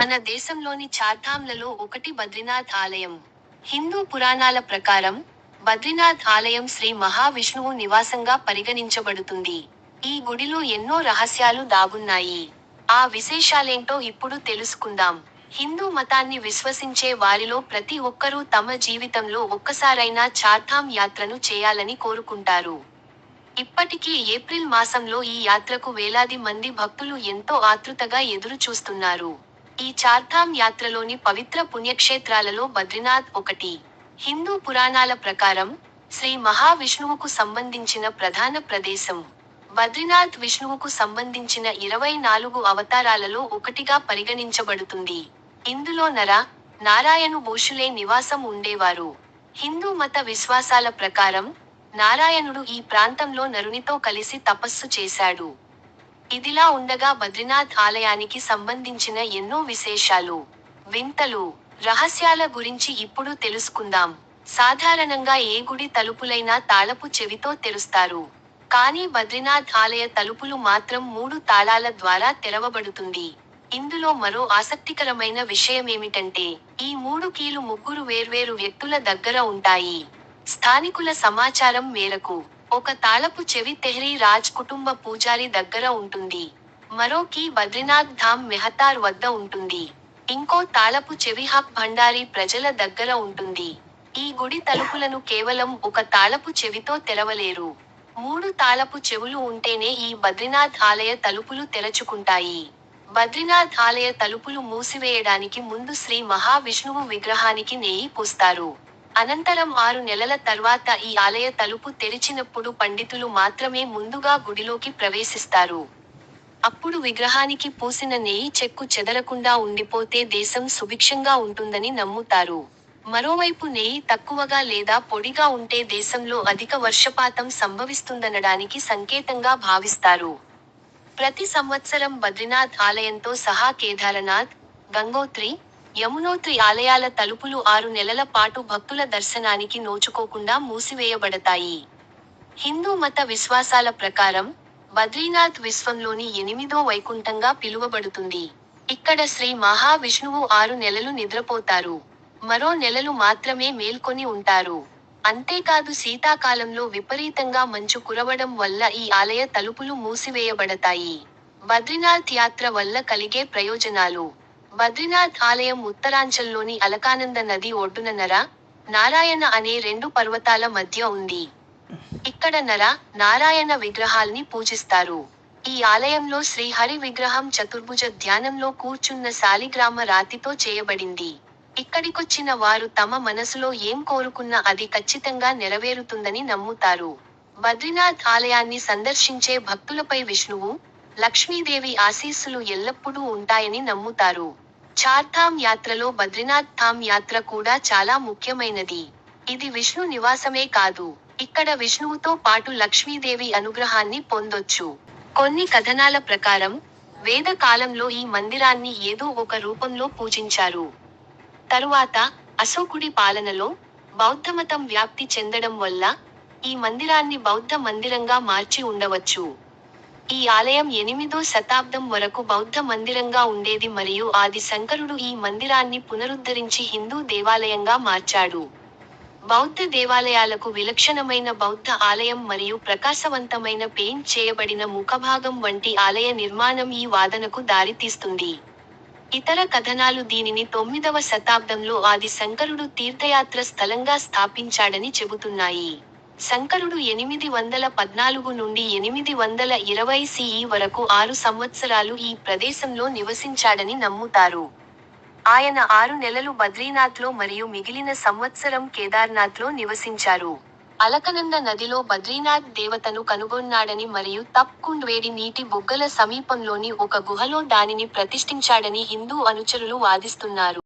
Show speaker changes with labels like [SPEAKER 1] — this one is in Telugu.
[SPEAKER 1] మన దేశంలోని చార్ధామ్లలో ఒకటి బద్రీనాథ్ ఆలయం. హిందూ పురాణాల ప్రకారం బద్రీనాథ్ ఆలయం శ్రీ మహావిష్ణువు నివాసంగా పరిగణించబడుతుంది. ఈ గుడిలో ఎన్నో రహస్యాలు దాగున్నాయి. ఆ విశేషాలేంటో ఇప్పుడు తెలుసుకుందాం. హిందూ మతాన్ని విశ్వసించే వారిలో ప్రతి ఒక్కరూ తమ జీవితంలో ఒక్కసారైనా చార్ధామ్ యాత్రను చేయాలని కోరుకుంటారు. ఇప్పటికీ ఏప్రిల్ మాసంలో ఈ యాత్రకు వేలాది మంది భక్తులు ఎంతో ఆతృతగా ఎదురు చూస్తున్నారు ఈ చార్ధామ్ యాత్రలోని పవిత్ర పుణ్యక్షేత్రాలలో బద్రీనాథ్ ఒకటి. హిందూ పురాణాల ప్రకారం శ్రీ మహావిష్ణువుకు సంబంధించిన ప్రధాన ప్రదేశం. బద్రీనాథ్ విష్ణువుకు సంబంధించిన ఇరవై నాలుగు అవతారాలలో ఒకటిగా పరిగణించబడుతుంది. ఇందులో నర నారాయణు భూషులే నివాసం ఉండేవారు. హిందూ మత విశ్వాసాల ప్రకారం నారాయణుడు ఈ ప్రాంతంలో నరునితో కలిసి తపస్సు చేశాడు. ఇదిలా ఉండగా బద్రీనాథ్ ఆలయానికి సంబంధించిన ఎన్నో విశేషాలు. వింతలు రహస్యాల గురించి ఇప్పుడు తెలుసుకుందాం. సాధారణంగా ఏ గుడి తలుపులైనా తాళపు చెవితో తెరుస్తారు. కానీ బద్రీనాథ్ ఆలయ తలుపులు మాత్రం మూడు తాళాల ద్వారా తెరవబడుతుంది. ఇందులో మరో ఆసక్తికరమైన విషయమేమిటంటే ఈ మూడు కీలు ముగ్గురు వేర్వేరు వ్యక్తుల దగ్గర ఉంటాయి. స్థానికుల సమాచారం మేరకు ఒక తాళపు చెవి తెహ్రీ రాజ్ కుటుంబ పూజారి దగ్గర ఉంటుంది. మరో కీ బద్రీనాథ్ ధామ్ మెహతార్ వద్ద ఉంటుంది. ఇంకో తాళపు చెవి హక్ భండారి ప్రజల దగ్గర ఉంటుంది. ఈ గుడి తలుపులను కేవలం ఒక తాళపు చెవితో తెరవలేరు. మూడు తాళపు చెవులు ఉంటేనే ఈ బద్రీనాథ్ ఆలయ తలుపులు తెరచుకుంటాయి. బద్రీనాథ్ ఆలయ తలుపులు మూసివేయడానికి ముందు శ్రీ మహావిష్ణువు విగ్రహానికి నెయ్యి పూస్తారు. అనంతరం ఆరు నెలల తర్వాత ఈ ఆలయ తలుపు తెరిచినప్పుడు పండితులు మాత్రమే ముందుగా గుడిలోకి ప్రవేశిస్తారు. అప్పుడు విగ్రహానికి పూసిన నెయ్యి చెక్కు చెదరకుండా ఉండిపోతే దేశం సుభిక్షంగా ఉంటుందని నమ్ముతారు. మరోవైపు నెయ్యి తక్కువగా లేదా పొడిగా ఉంటే దేశంలో అధిక వర్షపాతం సంభవిస్తుందనడానికి సంకేతంగా భావిస్తారు. ప్రతి సంవత్సరం బద్రీనాథ్ ఆలయంతో సహా కేదారనాథ్ గంగోత్రి యమునోత్రి ఆలయాల తలుపులు ఆరు నెలల పాటు భక్తుల దర్శనానికి నోచుకోకుండా మూసివేయబడతాయి. హిందూ మత విశ్వాసాల ప్రకారం బద్రీనాథ్ విశ్వంలోని ఎనిమిదో వైకుంఠంగా పిలువబడుతుంది. ఇక్కడ శ్రీ మహావిష్ణువు ఆరు నెలలు నిద్రపోతారు. మరో నెలలు మాత్రమే మేల్కొని ఉంటారు. అంతేకాదు శీతాకాలంలో విపరీతంగా మంచు కురవడం వల్ల ఈ ఆలయ తలుపులు మూసివేయబడతాయి. బద్రీనాథ్ యాత్ర వల్ల కలిగే ప్రయోజనాలు. బద్రీనాథ్ ఆలయం ఉత్తరాంచల్లోని అలకానంద నది ఒడ్డున నర నారాయణ అనే రెండు పర్వతాల మధ్య ఉంది. ఇక్కడ నర నారాయణ విగ్రహాల్ని పూజిస్తారు. ఈ ఆలయంలో శ్రీహరి విగ్రహం చతుర్భుజ ధ్యానంలో కూర్చున్న శాలిగ్రామ రాతితో చేయబడింది. ఇక్కడికొచ్చిన వారు తమ మనసులో ఏం కోరుకున్నా అది ఖచ్చితంగా నెరవేరుతుందని నమ్ముతారు. బద్రీనాథ్ ఆలయాన్ని సందర్శించే భక్తులపై విష్ణువు లక్ష్మీదేవి ఆశీస్సులు ఎల్లప్పుడూ ఉంటాయని నమ్ముతారు. చార్ధామ్ యాత్రలో బద్రీనాథ్ ధామ్ యాత్ర కూడా చాలా ముఖ్యమైనది. ఇది విష్ణు నివాసమే కాదు. ఇక్కడ విష్ణువుతో పాటు లక్ష్మీదేవి అనుగ్రహాన్ని పొందొచ్చు. కొన్ని కథనాల ప్రకారం వేద కాలంలో ఈ మందిరాన్ని ఏదో ఒక రూపంలో పూజించారు. తరువాత అశోకుడి పాలనలో బౌద్ధమతం వ్యాప్తి చెందడం వల్ల ఈ మందిరాన్ని బౌద్ధ మందిరంగా మార్చి ఉండవచ్చు. ఈ ఆలయం ఎనిమిదో శతాబ్దం వరకు బౌద్ధ మందిరంగా ఉండేది మరియు ఆది శంకరుడు ఈ మందిరాన్ని పునరుద్ధరించి హిందూ దేవాలయంగా మార్చాడు. బౌద్ధ దేవాలయాలకు విలక్షణమైన బౌద్ధ ఆలయం మరియు ప్రకాశవంతమైన పెయింట్ చేయబడిన ముఖభాగం వంటి ఆలయ నిర్మాణం ఈ వాదనకు దారితీస్తుంది. ఇతర కథనాలు దీనిని తొమ్మిదవ శతాబ్దంలో ఆది శంకరుడు తీర్థయాత్ర స్థలంగా స్థాపించాడని చెబుతున్నాయి. శంకరుడు ఎనిమిది వందల పద్నాలుగు నుండి ఎనిమిది వందల ఇరవై సిఈ వరకు ఆరు సంవత్సరాలు ఈ ప్రదేశంలో నివసించాడని నమ్ముతారు. ఆయన ఆరు నెలలు బద్రీనాథ్లో మరియు మిగిలిన సంవత్సరం కేదార్నాథ్లో నివసించారు. అలకనంద నదిలో బద్రీనాథ్ దేవతను కనుగొన్నాడని మరియు తప్ కుండ్ వేడి నీటి బుగ్గల సమీపంలోని ఒక గుహలో దానిని ప్రతిష్ఠించాడని హిందూ అనుచరులు వాదిస్తున్నారు.